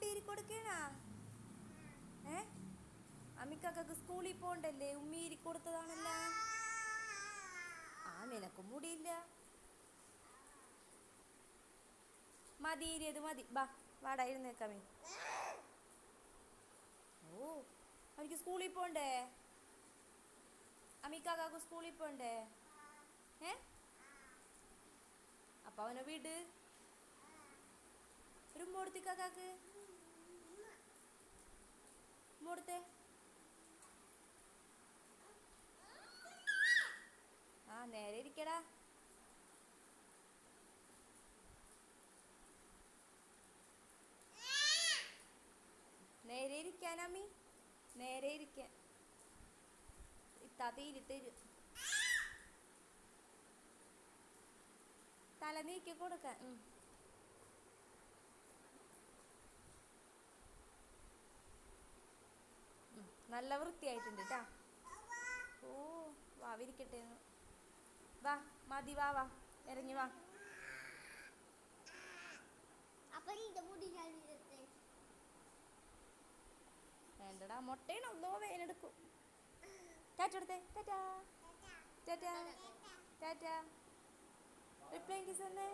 മുടിയിൽ കൊടുക്കണാ? ഏ? അമ്മിക്കൊക്കെ സ്കൂളിൽ പോണ്ടല്ലേ? ഉമ്മി ഇരി കൊടുത്തതാണല്ലോ. ആ നിനക്കും മുടിയില്ല. മതി ഇരിയത് മതി. ബാ വാടാ എഴുന്നേക്കാമേ ഓ അവർക്ക് സ്കൂളിൽ പോണ്ടേ? അമ്മിക്കാക്കാക്ക് സ്കൂളിൽ പോണ്ടേ? ഏ? അപ്പൊ അവനെ വീട്. ഒരു മോടത്തെ ആ നേരെ ഇരിക്കടാ. നേരെ ഇരിക്കാൻ നേരെ ഇരിക്കാൻ. ഇത്താത്ത ഇരുത്തരും തല നീക്കി കൊടുക്കാൻ. നല്ല വൃത്തിയായിട്ടുണ്ട് കേട്ടാ ഓ വാവിരിക്കട്ടെ വിരിക്കട്ടെ വാ മതി വാ വാ. ഇറങ്ങി വാ. വേണ്ടടാ മുട്ടയാണ് ഒന്നോ വേനെടുക്കും. ടാറ്റ എടുത്തേ tata. Tata. Tata. Reply kiss തന്നെ.